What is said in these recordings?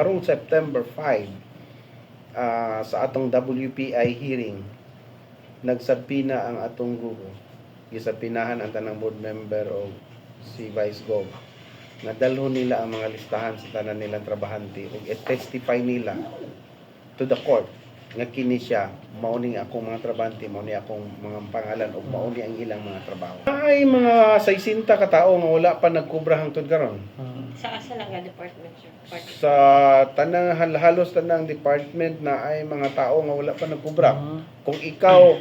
Karong September 5 ah, sa atong WPI hearing nagsabina ang atong grupo. Gisapinahan ang tanang board member o si Vice Gov na dalhon nila ang mga listahan sa tanan nilang trabahante ug i-testify nila to the court nga kini siya mauni akong mga trabahante mauni akong mga pangalan ug mauni ang ilang mga trabaho ay mga 60 ka tawo nga wala pa nagkubra hangtod karon Sa asa lang nga department sir? Sa tanang hal- halos tanang department na ay mga tao nga wala pa nagkubra. Kung ikaw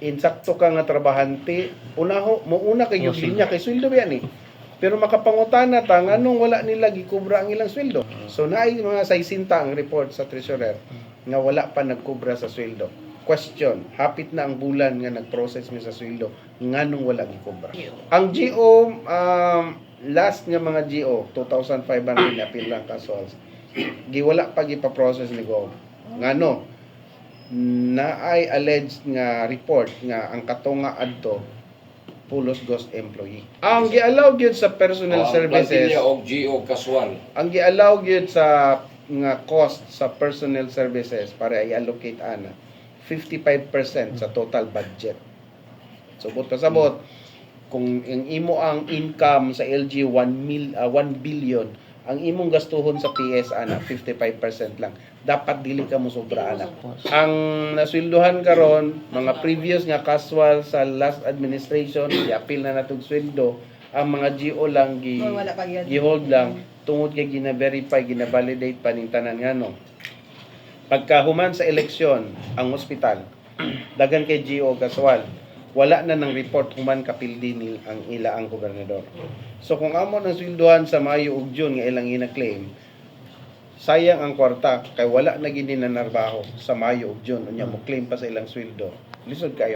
insakto ka nga trabahante, unaho mo una kay yung linya kay sweldo ba yan eh. Pero makapangutana ta nganong wala nila gikubra ang ilang sweldo. So naay mga 60 ang report sa treasurer nga wala pa nagkubra sa sweldo. Question, hapit na ang bulan nga nag-process mi sa sweldo, nganong wala gikubra. Ang GO, um, last nga mga GO, 2,500 na appeal lang casuals, giwala pa gipa-process ni Go. Ngano, na ay alleged nga report nga ang katunga adto pulos ghost employee. Ang gi-allow gyud sa personal Oh, ang services, og GO Casual. ang gi-allow gyud sa nga cost sa personnel services para i-allocate ana 55% sa total budget. So but pasabot kung ang imo ang income sa LG 1 mil ah, 1 billion, ang imong gastuhon sa PS ana 55% lang. Dapat dili ka mo sobra ana. Ang nasweldohan karon mga previous nga casual sa last administration, i-appeal na natong sweldo, ang mga GO lang gi gihold lang tungod kay gina-verify, gina-validate pa ning tanan nga no. Pagkahuman sa eleksyon ang ospital, dagan kay GO Gaswal, wala na ng report human kapildi ni ang ila ang gobernador. So kung amo ng sweldohan sa Mayo ug June nga ilang ina-claim, sayang ang kwarta kay wala na gini na narbaho sa Mayo ug June unya mo claim pa sa ilang sweldo. Lisod kayo.